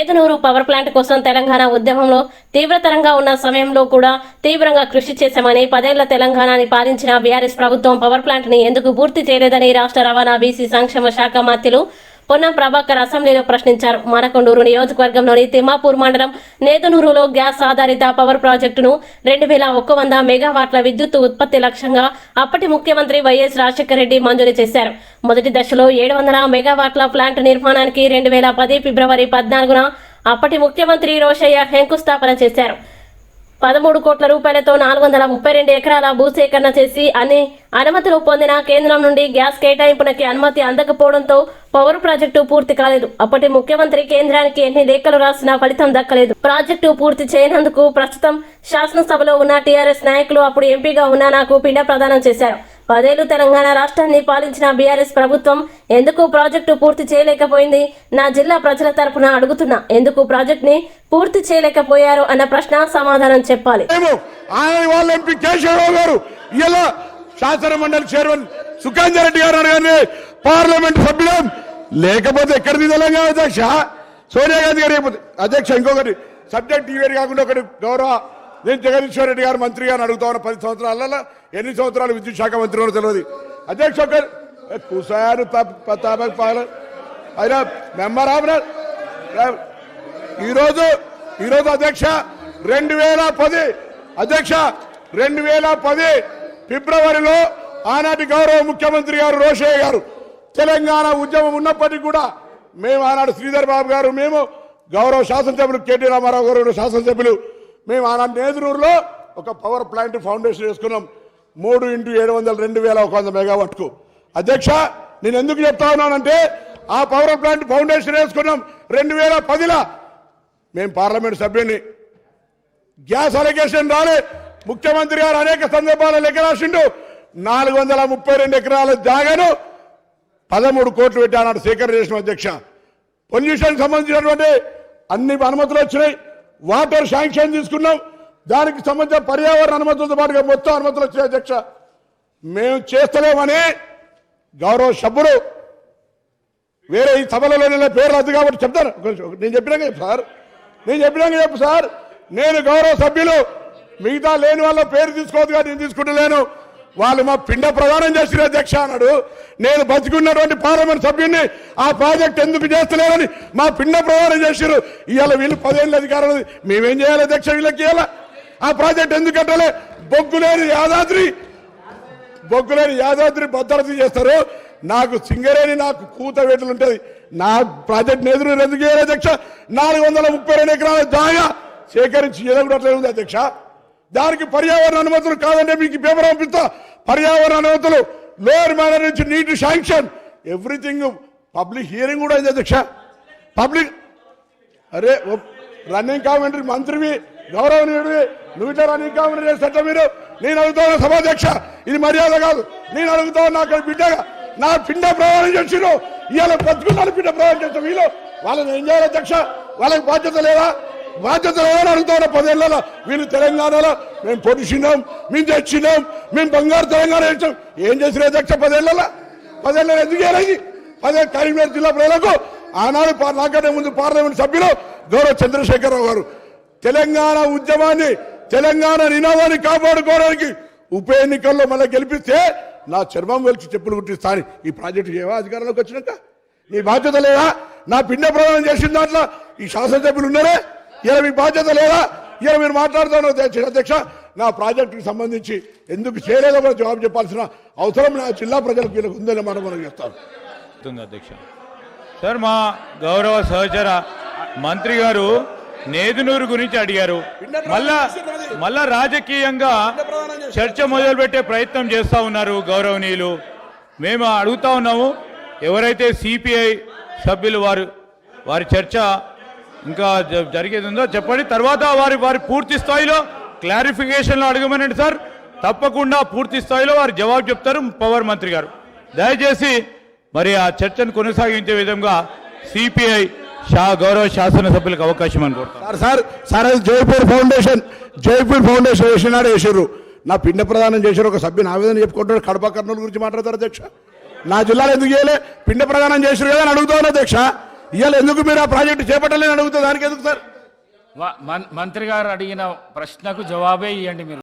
నేతనూరు power plant కోసం తెలంగాణ ఉద్యమంలో తీవ్రతరంగా ఉన్న సమయంలో కూడా తీవ్రంగా కృషి చేశామని పదేళ్ళ తెలంగాణని పాలించిన బీఆర్ఎస్ ప్రభుత్వం పవర్ ప్లాంట్ని ఎందుకు పూర్తి చేయలేదని రాష్ట్ర రవాణా బీసీ సంక్షేమ శాఖ మంత్రులు పొన్నం ప్రభాకర్ అసెంబ్లీలో ప్రశ్నించారు. మరకొండూరు నియోజకవర్గంలోని తిమ్మాపూర్ మండలం నేతనూరులో గ్యాస్ ఆధారిత పవర్ ప్రాజెక్టును రెండు వేల ఒక్క వంద మెగావాట్ల విద్యుత్ ఉత్పత్తి లక్ష్యంగా అప్పటి ముఖ్యమంత్రి వైఎస్ రాజశేఖర రెడ్డి మంజూరు చేశారు. మొదటి దశలో ఏడు వందల మెగావాట్ల ప్లాంట్ నిర్మాణానికి రెండు వేల పది ఫిబ్రవరి పద్నాలుగున అప్పటి ముఖ్యమంత్రి రోషయ్య శంకుస్థాపన చేశారు. పదమూడు కోట్ల రూపాయలతో నాలుగు వందల ముప్పై రెండు ఎకరాల భూసేకరణ చేసి అన్ని అనుమతులు పొందిన కేంద్రం నుండి గ్యాస్ కేటాయింపునకి అనుమతి అందకపోవడంతో పవర్ ప్రాజెక్టు పూర్తి కాలేదు. అప్పటి ముఖ్యమంత్రి కేంద్రానికి ఎన్ని లేఖలు రాసినా ఫలితం దక్కలేదు. ప్రాజెక్టు పూర్తి చేయనందుకు ప్రస్తుతం శాసనసభలో ఉన్న టీఆర్ఎస్ నాయకులు అప్పుడు ఎంపీగా ఉన్న నాకు పిండ ప్రదానం చేశారు. పదేళ్ళు తెలంగాణ రాష్ట్రాన్ని పాలించిన బీఆర్ఎస్ ప్రభుత్వం ఎందుకు ప్రాజెక్టు పూర్తి చేయలేకపోయింది? నా జిల్లా ప్రజల తరపున అడుగుతున్నా ఎందుకు ప్రాజెక్ట్ని పూర్తి చేయలేకపోయారు అన్న ప్రశ్న సమాధానం చెప్పాలి. మేము చైర్మన్ గారు పార్లమెంట్ సభ్యులు లేకపోతే ఎక్కడిది తెలంగాణ అధ్యక్ష? సోనియా గాంధీ గారు అధ్యక్ష ఇంకొకటి సబ్జెక్ట్ ఇవేరు కాకుండా ఒకటి గౌరవ నేను జగదీశ్వర్ రెడ్డి గారు మంత్రి గారు అడుగుతా ఉన్న పది సంవత్సరాలలో ఎన్ని సంవత్సరాలు విద్యుత్ శాఖ మంత్రి ఉన్నారో తెలియదు. అధ్యక్ష కుసారు తాపక పాల అయినా మెంబర్ ఆఫ్ ఈరోజు ఈరోజు అధ్యక్ష రెండు వేల పది అధ్యక్ష రెండు వేల పది ఫిబ్రవరిలో ఆనాటి గౌరవ ముఖ్యమంత్రి గారు రోషయ్య గారు తెలంగాణ ఉద్యమం ఉన్నప్పటికీ కూడా మేము ఆనాడు శ్రీధర్ బాబు గారు మేము గౌరవ శాసనసభ్యులు కేటీ రామారావు గారు శాసనసభ్యులు మేము ఆనాడు నేదురూరులో ఒక పవర్ ప్లాంట్ ఫౌండేషన్ వేసుకున్నాం. మూడు ఇంటూ ఏడు వందల రెండు వేల ఒక వంద మెగావాట్కు. అధ్యక్ష నేను ఎందుకు చెప్తా ఉన్నానంటే ఆ పవర్ ప్లాంట్ ఫౌండేషన్ వేసుకున్నాం రెండు వేల పదిలో. మేము పార్లమెంట్ సభ్యుని గ్యాస్ అలిగేషన్ రాలే. ముఖ్యమంత్రి గారు అనేక సందర్భాల లెక్క రాసిండు. నాలుగు వందల ముప్పై రెండు ఎకరాల జాగాను పదమూడు కోట్లు పెట్టి సేకరణ చేసిన అధ్యక్ష. పొల్యూషన్ సంబంధించినటువంటి అన్ని అనుమతులు వచ్చినాయి. వాటర్ శాంక్షన్ తీసుకున్నాం. దానికి సంబంధించిన పర్యావరణ అనుమతులతో పాటుగా మొత్తం అనుమతులు వచ్చాయి అధ్యక్ష. మేము చేస్తలేమని గౌరవ సభ్యుడు వేరే ఈ సభలలో నేను పేరు రద్దు కాబట్టి చెప్తాను. నేను చెప్పినాక చెప్పు సార్. నేను చెప్పినాక చెప్పు సార్. నేను గౌరవ సభ్యులు. మిగతా లేని వాళ్ళ పేరు తీసుకోవద్దు కానీ నేను తీసుకుంటలేను. వాళ్ళు మా పిండ ప్రదానం చేసిన అధ్యక్ష అన్నాడు. నేను బతికున్నటువంటి పార్లమెంట్ సభ్యుడిని ఆ ప్రాజెక్ట్ ఎందుకు చేస్తలేరని మా పిండ ప్రదానం చేసిరు ఇవాళ వీళ్ళు పదేళ్ళ అధికారం మేమేం చేయాలి అధ్యక్ష వీళ్ళకి ఇవాళ? ఆ ప్రాజెక్ట్ ఎందుకు కట్టాలి? బొగ్గులేని యాదాద్రి బొగ్గులేని యాదాద్రి భద్రత చేస్తారు. నాకు సింగరేణి నాకు కూత వేటలు ఉంటుంది. నా ప్రాజెక్ట్ ఎదురు ఎందుకు చేయాలి అధ్యక్ష? నాలుగు వందల ముప్పై రెండు ఎకరాల జాగా సేకరించి ఎదగడట్లేదు ఉంది అధ్యక్ష. దానికి పర్యావరణ అనుమతులు కాదంటే మీకు పేపర్ పంపిస్తా. పర్యావరణ అనుమతులు లోయర్ మేనర్ నుంచి నీటి శాంక్షన్. ఎవ్రీథింగ్ పబ్లిక్ హియరింగ్ కూడా అయింది అధ్యక్ష. పబ్లిక్ అరే ఓ- రన్నింగ్ కామెంటరీ మంత్రివి గౌరవనీయుడివి నువ్వు ఇట్లా రన్నింగ్ కామెంటరీ చేసేట మీరు. నేను అడుగుతాను సభాధ్యక్ష ఇది మర్యాద కాదు. నేను అడుగుతాను నాకు బిడ్డగా నా పిండ ప్రయాణం చేసిరు ఇవాళ బతుకున్నాను పిండ ప్రయాణం చేస్తాం వీళ్ళు. వాళ్ళని ఏం చేయాలి అధ్యక్ష? వాళ్ళకి బాధ్యత లేదా? బాధ్యత లేదని పదేళ్ళలో వీళ్ళు తెలంగాణలో మేము పొడిచినాం మేము తెచ్చినాం మేము బంగారు తెలంగాణ ఇచ్చాం ఏం చేసిన అధ్యక్ష పదేళ్ళలో? పదేళ్ళలో ఎందుకు వెళ్ళి అదే కరీంనగర్ జిల్లా ప్రజలకు ఆనాడు నాకంటే ముందు పార్లమెంట్ సభ్యులు గౌరవ చంద్రశేఖరరావు గారు. తెలంగాణ ఉద్యమాన్ని తెలంగాణ నినాదాన్ని కాపాడుకోవడానికి ఉప ఎన్నికల్లో మళ్ళీ గెలిపిస్తే నా చర్మం వెలిచి చెప్పులు కుట్టిస్తాను ఈ ప్రాజెక్టు ఏవా అధికారంలోకి వచ్చినాక. నీ బాధ్యత లేదా? నా పిండ ప్రదానం చేసిన దాంట్లో ఈ శాసనసభ్యులు ఉన్నారే? ఇలా మీ బాధ్యత లేదా? ఇలా మీరు మాట్లాడుతాను అధ్యక్ష నా ప్రాజెక్టుకి సంబంధించి ఎందుకు చేయలేదో కూడా జవాబు చెప్పాల్సిన అవసరం నా జిల్లా ప్రజలకు వీళ్ళకి ఉందని మాట మనం చేస్తాను అవుతుంది అధ్యక్ష. సార్ మా గౌరవ సహచర మంత్రి గారు నేదునూరు గురించి అడిగారు. మళ్ళా మళ్ళా రాజకీయంగా చర్చ మొదలుపెట్టే ప్రయత్నం చేస్తా ఉన్నారు గౌరవనీయులు. మేము అడుగుతా ఉన్నాము ఎవరైతే సిపిఐ సభ్యులు వారు వారి చర్చ ఇంకా జ- జరిగేది ఉందో చెప్పండి. తర్వాత వారి వారి పూర్తి స్థాయిలో క్లారిఫికేషన్లో అడగమనండి సార్. తప్పకుండా పూర్తి స్థాయిలో వారు జవాబు చెప్తారు పవర్ మంత్రి గారు. దయచేసి మరి ఆ చర్చను కొనసాగించే విధంగా సిపిఐ షా గౌరవ శాసనసభ్యులకు అవకాశం అనుకుంటారు సార్ సార్ సార్ అది జైపూర్ ఫౌండేషన్ జైపూర్ ఫౌండేషన్ వేసినాడు వేసారు నా పిండ ప్రదానం చేశారు. ఒక సభ్యుని ఆవేదన చెప్పుకుంటాడు కడప కర్నూలు గురించి మాట్లాడతారు అధ్యక్ష. నా జిల్లాలో ఎందుకు చేయలే? పిండ ప్రదానం చేశారు కదా అని అడుగుతాను అధ్యక్ష. ఇవాళ ఎందుకు మీరు ఆ ప్రాజెక్టు చేపట్టలేని అడుగుతా దానికి ఎందుకు సార్? మన్- మంత్రి గారు అడిగిన ప్రశ్నకు జవాబే ఇవ్వండి మీరు.